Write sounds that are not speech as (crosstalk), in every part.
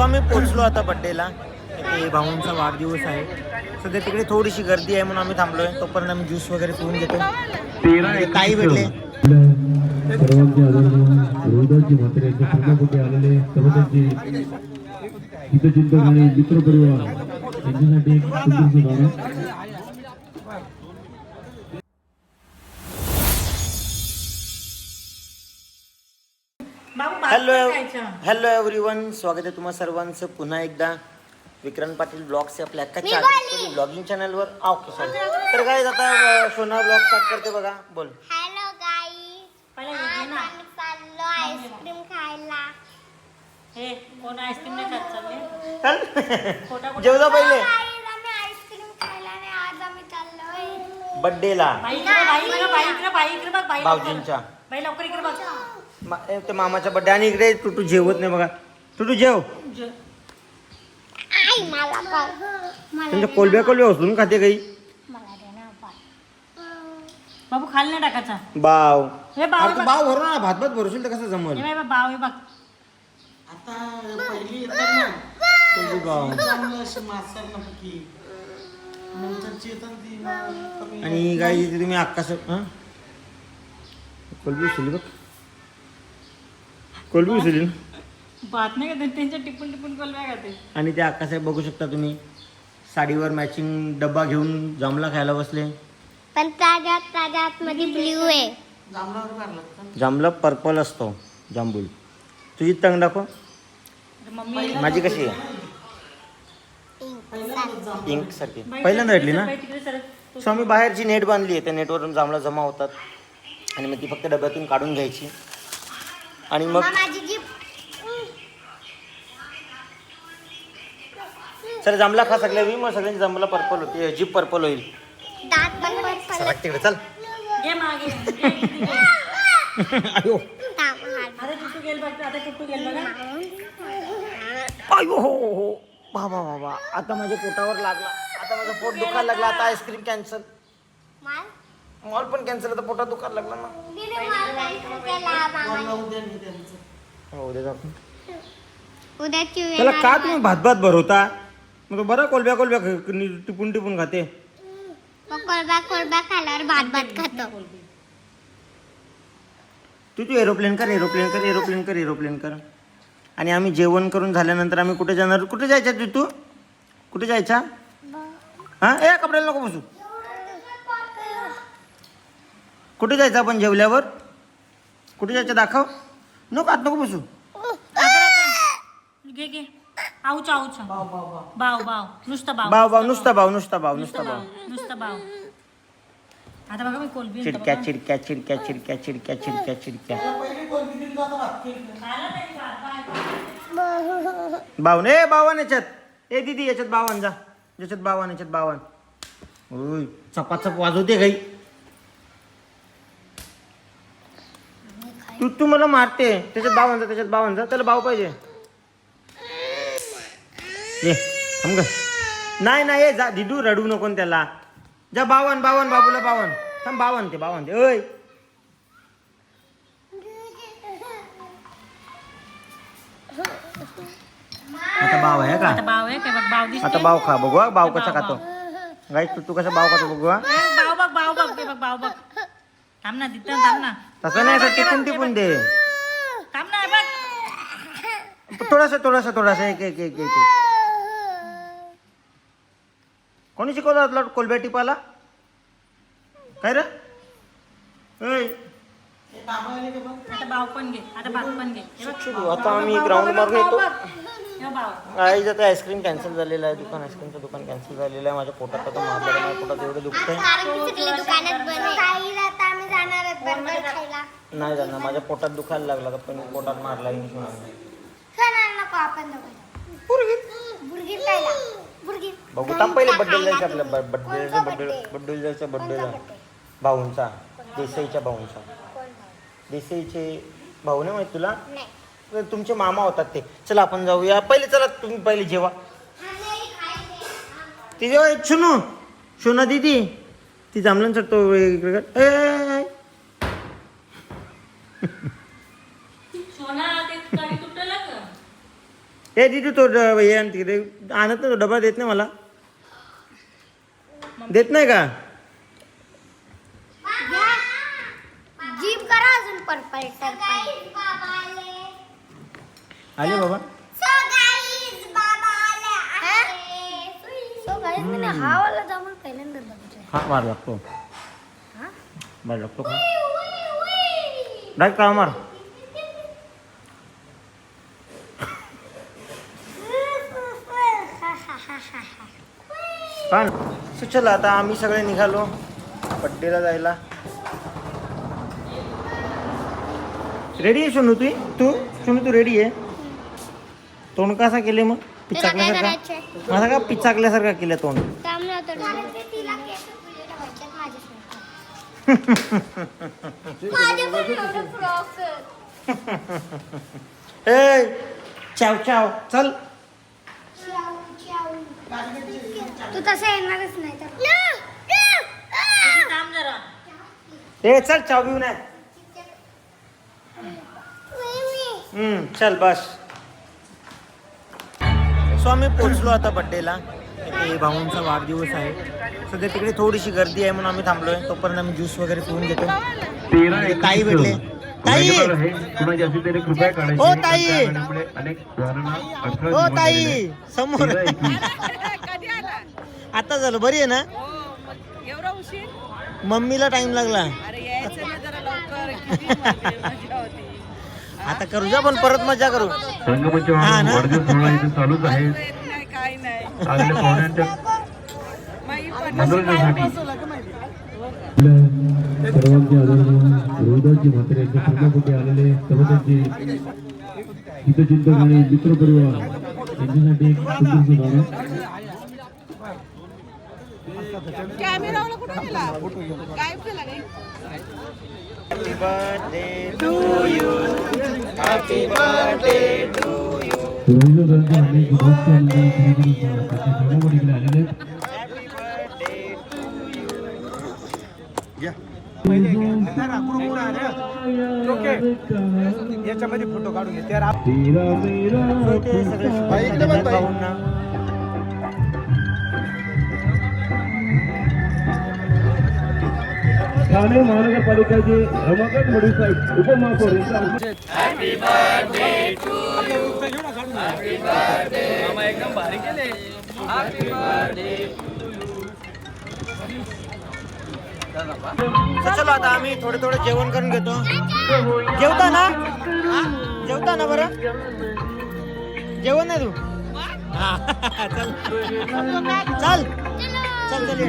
So आम्ही पोचलो आता बड्डेला. ते भाऊंचा वाढदिवस आहे. सध्या तिकडे थोडीशी गर्दी आहे म्हणून आम्ही थांबलोय. तोपर्यंत आम्ही ज्यूस वगैरे पिऊन घेतो. म्हणजे ताई भेटले. मित्र परिवार यांच्यासाठी हॅलो हॅलो एव्हरीवन स्वागत आहे तुम्हा सर्वांचं. पुन्हा एकदा विक्रांत पाटील ब्लॉग्स या आपल्या अक्का ब्लॉगिंग चॅनलवर ओके सॉरी तर काय आता सोना ब्लॉग स्टार्ट करते बघा. बोल. हॅलो आईस्क्रीम खायला. हे कोण आईस्क्रीम नाही खात चालले? चल जेवदा पहिले? बड्डेला. भाऊजींच्या. बाई लवकर इकडे बघ. मा- ए, ते मामाचा बड्डे आणि इकडे टुटू जेवत नाही बघा. टुटू जेव. ज- आई मला पाव मला तुमच्या कोलब्या कोलब्या उचलून खाते काही? मला दे ना पाव बाबू खाली नाही टाकायचा बाव. हे बाव तू बाव भरू ना भात भात भरशील तर कसं जमल? हे बाई बाव हे बघ. तुझी बाव. आणि काही इथे तुम्ही आकाश हं? कोलबी उचलली बघ. कोलबी उचलली ना? बात नाही का त्यांच्या टिपून टिपून खाते आणि ते आकाश आहे बघू शकता तुम्ही. साडीवर मॅचिंग डब्बा घेऊन जांभला खायला बसले. पण ताज्यात ताज्यात मध्ये ब्ल्यू आहे. जांभला पर्पल असतो जांभूल तुझी तंग दाखव. मम्मी माझी कशी आहे? इंक सारखी. पहिल्यांदा भेटली ना? बाई तिकडे सरक. सो आम्ही बाहेरची नेट बांधली आहे त्या नेटवरून जांभळा जमा होतात. आणि मग ती फक्त डब्यातून काढून घ्यायची. आणि मग मग माझी जी सर जांभळा खा सगळ्या मी मग सगळ्यांची जांभळा पर्पल होते जीप पर्पल होईल. दात पण पर्पल सरक तिकडे चल. (laughs) बघा अयो हो हो. हो बाबा बाबा आता माझ्या पोटावर लागला. आता माझं पोट दुखायला लागला. आता आईस्क्रीम कॅन्सल मॉल पण कॅन्सल आता पोटात दुखायला लागला ना. हो उद्या जाऊ. आपण. उद्याची वेळ त्याला का तुम्ही भात भात भरवता? मग तो बरं कोलब्या कोलब्या ख- नि- टिपून टिपून खाते कोलबा खाल्यावर भात भात खातो. तू तू एरोप्लेन कर एरोप्लेन कर एरोप्लेन कर एरोप्लेन कर. आणि आम्ही जेवण करून झाल्यानंतर आम्ही कुठे जाणार? कुठे जायचं तू? तू कुठे जायचा हा? ए कपड्याला नको बसू. कुठे जायचं आपण जेवल्यावर? कुठे जायचं दाखव. नको आत नको बसू. घे घे. आऊच आऊच. बाव बाव नुसतं बाव बाव बाव नुसता बाव नुसता बाव नुसता बाव बाव नुसतं बाव आता बघा मी कोलबी चिडक्या. चिडक्या चिडक्या चिडक्या चिडक्या चिडक्या चिडक्या. बावन ए बावन याच्यात. ए दिदी याच्यात बावन जा. याच्यात बावन याच्यात बावन चपाचप वाजवते गाई. तू तू मला मारते. त्याच्यात बावन जा त्याच्यात बावन जा. त्याला बाव पाहिजे. ये ग. नाही नाही ए जा. दिदू रडू नको त्याला. जा बावन बावन बाबूला बावन थांब बावन ते बावन ते. ओय. आता बाव आहे का? आता बाव आहे काय बघ बाव दिसते. आता बाव खा बघू हा, बाव कसा खातो. गाई तू तू कसा बाव खातो बघू हा. बाव बघ बाव बघ ते बघ बाव बघ. थांब ना तिथं थांब ना. तसं नाही असं टिपून टिपून दे. थांब ना बघ थोडासा थोडासा थोडासा एक एक एक एक एक. कोणी शिकवलं तुला कोलब्या टिपाला? काय रे? ऐ, आता बाव पण घे आता भात पण घे. हे बघ. शिक्षू, आता आम्ही ग्राउंड मारून येतो. बाव आई आता आईस्क्रीम कॅन्सल झालेलं आहे दुकान आईस्क्रीमचं दुकान कॅन्सल झालेलं आहे. माझ्या पोटात आता मारलं माझ्या पोटात एवढं दुखतंय. बंद आहे. काही आता आम्ही जाणार आहेत बर्गर खायला. नाही जाणार माझ्या पोटात दुखायला लागला तर पण पोटात मारला इंजेक्शन खाणार नको आपण दोघं बुर्गीर खायला. बुर्गीर बघू थांब पहिले बड्डेला जायचं आपल्या बड्डेला बड्डे बड्डेला जायचं बड्डेला भाऊंचा देसाईच्या भाऊंचा. देसाईचे भाऊ नाही माहीत तुला? तुमचे मामा होतात ते. चला आपण जाऊया. पहिले चला तुम्ही पहिले जेवा. ती जेव्हा एक सुनू शोना दिदी. ती जांभळण चढतो इकडे कर. ए, दिदी तो ड- हे आण तिकडे. आणत नाही तो डबा देत नाही मला. देत नाही का? जीप करा अजून आले बाबा. हा? वाला पहिल्यांदा हा मार लागतो. मार लागतो का? डायरेक्ट का मार? सो चला आता आम्ही सगळे निघालो. बड्डेला जायला. रेडी आहे सोनू तू? तू? सोनू तू रेडी आहे? तोंड कसा केले मग? पिचाकल्यासारखा? माझा का पिचाकल्यासारखा केलं तोंड. (laughs) (laughs) ए चाव चाव. चल. तू तसं येणारच नाही तर. ए चल चाव घेऊन चल बस. सो आम्ही पोचलो आता बड्डेला. इथे भाऊंचा वाढदिवस आहे. सध्या तिकडे थोडीशी गर्दी आहे म्हणून आम्ही थांबलोय. तोपर्यंत आम्ही ज्यूस वगैरे पिऊन घेतो. इथे ताई भेटले. ताई! ओ, ताई! हो ताई. समोर. आता झालं बरी आहे ना? एवढा उशीर? मम्मीला टाइम लागला. अरे यायचं ना जरा लवकर. किती मजा मजा होती. (laughs) आता करू जा पण परत मजा करू. वाढदिवस सोहळा इथे चालूच आहे. येत नाही काय नाही. चांगल्या पाहुण्यांच्या मनोरंजनासाठी सर्वांचे आदरणीय म्हात्रे यांच्या पूर्णापोटी आलेले सर्व त्यांचे हितचिंतक आणि मित्रपरिवार यांच्यासाठी एक सुंदरशी गाणं कॅमेरावाला कुठे गेला? गायब झाला नाही रोहिदासांचे अनेक गोष्टी आलेले त्यांच्या पूर्णापोटीकडे आलेले आहेत. याच्यामध्ये फोटो काढून घे त्या तेरा मेरा इथे सगळे ठाणे महानगरपालिकेचे रमाकांत मडू साहेब उपमहापौर यांचा चलो आता आम्ही थोडे थोडे जेवण करून घेतो. जेवता ना? जेवता ना बरं? जेवण नाही तू? चल. चल. चल चल ये.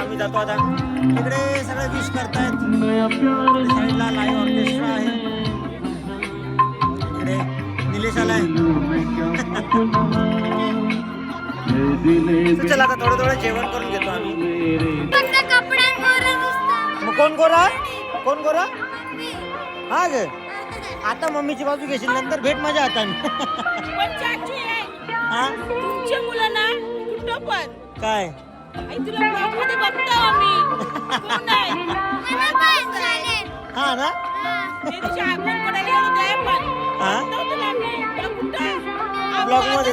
आम्ही जातो आता. तिकडे सगळे विश करतायत. साईडला लाईव्ह ऑर्केस्ट्रा आहे. इकडे निलेश आलाय चल आता थोडं थोडं जेवण करून घेतो आम्ही. मग कोण गोरा? कोण गोरा? हा ग. आता मम्मीची बाजू घेशील नंतर भेट माझ्या हाताने. काय? आई तुला ब्लॉगमध्ये बघतो आम्ही. कोण आहे? मला पण चालेल हा ना? ते दिवशी आपण कडे गेलो होतो पण हा? बघतो तुला मी तुला कुठं? ब्लॉगमध्ये.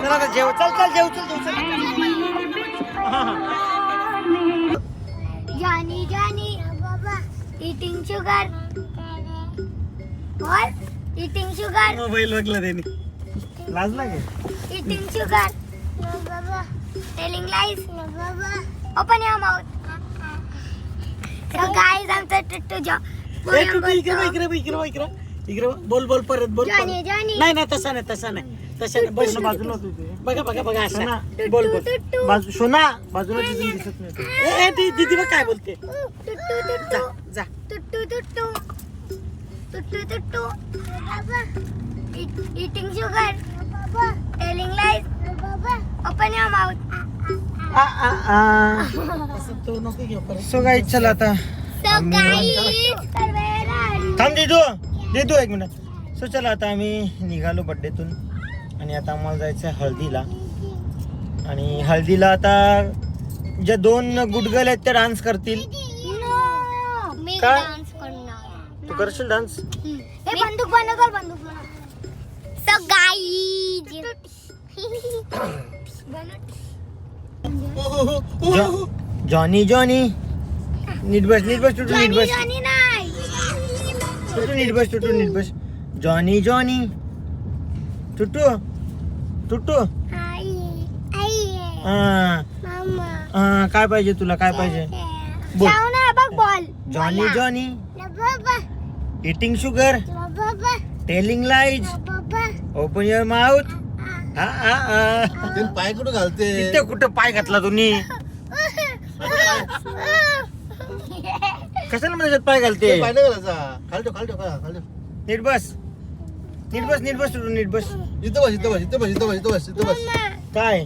चल आता जेव चल चल जेव चल जेव चल. हा, हा. Johnny Johnny. Eating sugar what? Eating sugar. Mobile बघला त्याने. लाजला गे eating sugar. Telling lies open your mouth. So guys आमचा टुट्टू जो ए, तू तू इकडे बघ, इकडे बघ, इकडे बघ, इकडे बघ. इकडे बघ. बोल बोल परत बोल जानी परत. जानी नाही नाही तसा नाही तसा नाही तसा नाही बस बाजूला तू बघा बघा बघा असं ना बोल बोल टुट्टू. बाजू सोना बाजूला दिदी दिसत नाही ए, ए, दी- दीदी बघ काय बोलते टुट्टू जा टुट्टू जा टुट्टू टुट्टू टुट्टू टुट्टू eating sugar. Telling lies. Open your mouth. आ, आ, आ. सो गाई चला आता थांब देतो देतो एक मिनिट सो चला आता आम्ही निघालो बड्डेतून आणि आता आम्हाला जायचं आहे हळदीला आणि हळदीला आता ज्या दोन गुडगल आहेत त्या डान्स करतील करणार तू करशील डान्स बंदूक बंदूक जॉ- जॉनी जॉनी नीट बस नीट बस टुटू नीट जॉनी बस टुटू नीट बस टुटू नीट बस जॉनी जॉनी टुटू टुटू काय पाहिजे तुला काय पाहिजे? बोल. Johnny Johnny eating sugar telling lies open your mouth हा हा हा. ते पाय कुठं घालते? इथे कुठं पाय घातला तुम्ही कशाला त्याच्यात पाय घालते? पाय नाही घालायचा. खाली ठेव खाली ठेव खाली ठेव. नीट बस. नीट बस नीट बस टुटू नीट बस. इथं बस इथं बस इथं बस इथं बस इथं बस इथं बस. काय.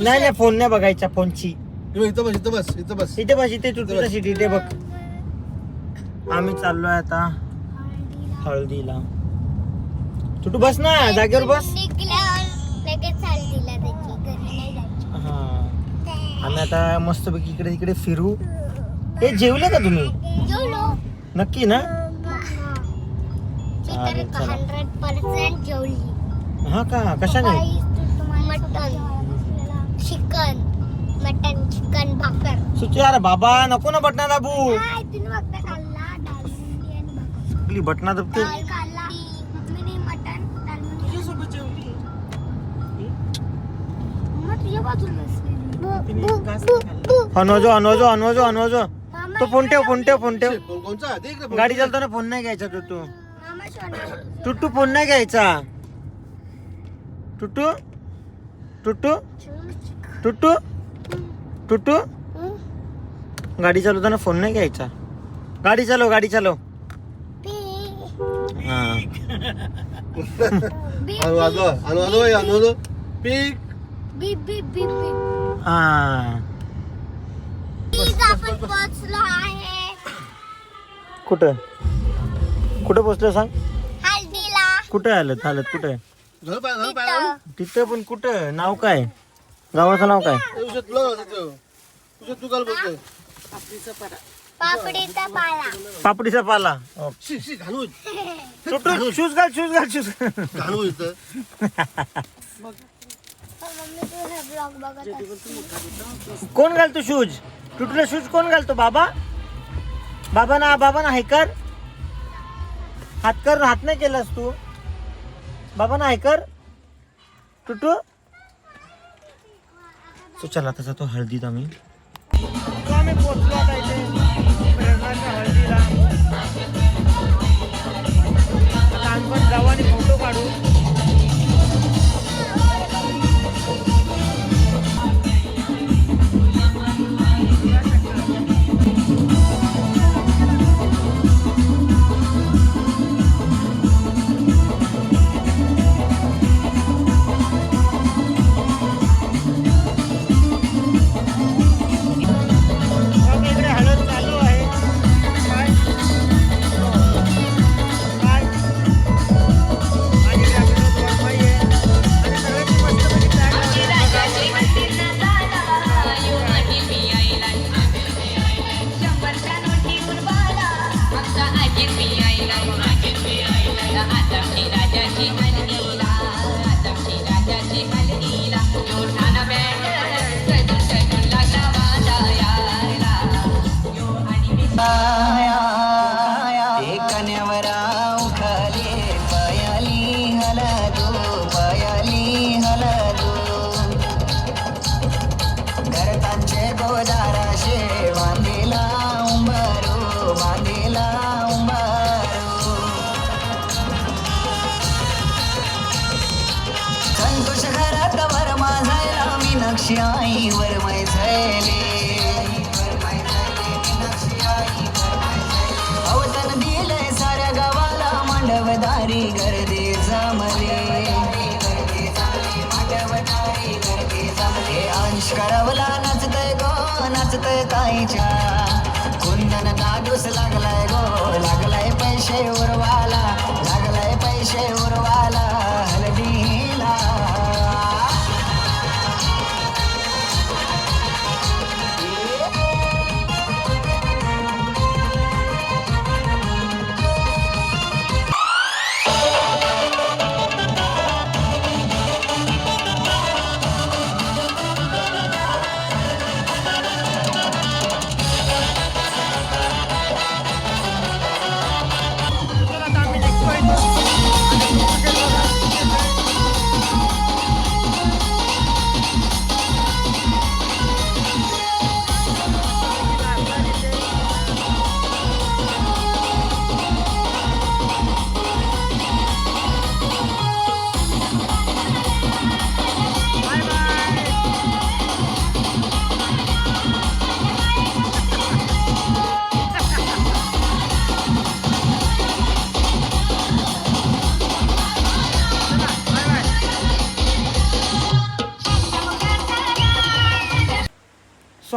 नाही नाही फोन नाही बघायचा फोनची. इथं बस इथं बस इथं बस इथे बस. इथे टुटूचा सीट इथे बघ. आम्ही चाललोय आता हळदीला. टुटू बस ना जागेवर बस. हा. आम्ही आता मस्तपैकी इकडे तिकडे फिरू. हे जेवले का तुम्ही? नक्की ना? चला. हा का? कशाने? Mutton chicken. मटन चिकन भाकर. सुची अरे बाबा नको ना बटना दाबू. बटना दाबते? अनोजो अनोजो अनोजो अनोजो. तो फोन ठेव फोन ठेव फोन ठेव. कोण- कोणचा? दे इकडे फोन. गाडी चालताना फोन नाही घ्यायचा टुटू मामा सोना टुटू फोन नाही घ्यायचा. टुटू टुटू टुटू टुटू गाडी चालवताना फोन नाही घ्यायचा. गाडी चालव गाडी चालव. हा. आलो आलो पीक. बीप बीप बीप बीप हा. प्लीज आपण पोहोचलो आहे कुठं? कुठं पोचलं सांग? हल्दीला. कुठं आलं हालत कुठं? तिथं. तिथं पण कुठं? नाव काय? गावाचं नाव काय? तू. काल बोलतोय. पापडीचा पाला. पापडीचा पाला. शी शी घालू टुटू शूज घाल शूज घाल शूज घालू. इथं (laughs) तू हे ब्लॉग बघत असते. कोण घालतो शूज? टुटूला शूज कोण घालतो? बाबा? बाबा ना बाबा ना हायकर हात कर हात नाही केलास तू. बाबा ना हायकर टुटू तो चला तसा तो हळदीत आम्ही. आम्ही पोचलो आता हळदीला आता जाऊ आणि फोटो काढू. करवला नाचतय गो नाचतय ताईच्या. कुंदन नागूस लागलाय गो लागलाय पैसे उरवा.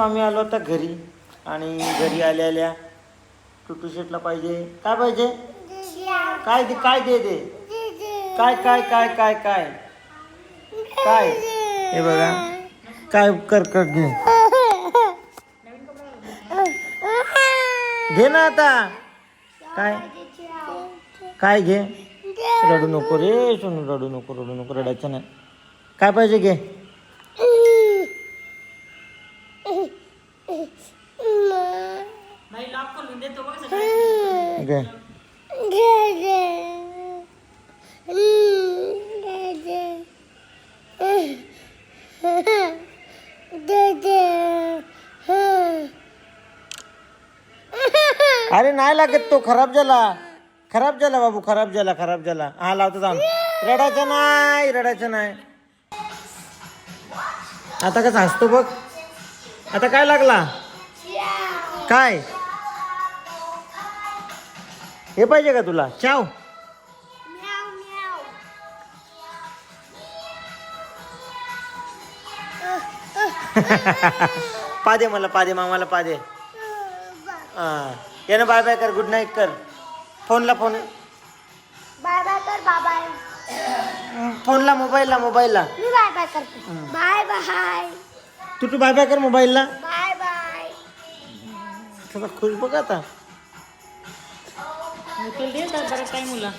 आम्ही आलो आता घरी आणि घरी आल्या आल्या टुटू शेटला पाहिजे. काय पाहिजे? काय दे काय दे दे? काय काय काय काय काय? काय? हे बघा. काय कर कर घे. घे ना आता. काय? काय घे? रडू नको रे सोनू रडू नको रडू नको रडायचं नाही. काय पाहिजे घे बाई लॉक खोलून देतो बघ अरे नाही लागत तो खराब झाला. खराब झाला बाबू खराब झाला खराब झाला. हा लावतो थांब. रडायचं नाही रडायचं नाही. आता कसं हसतो बघ. आता काय लागला? काय? हे पाहिजे का तुला? चाव. (laughs) पादे मला पादे मामाला पादे. हा. यानं बाय बाय कर गुड नाईट कर. फोनला फोन. बाय बाय कर बाबाय फोनला मोबाईलला मोबाईलला. मी बाय बाय करते. बाय बाय तू तू बाय बाय कर मोबाईलला. बाय बाय खुश बघ आता. उचल दे तर बरं काय मुला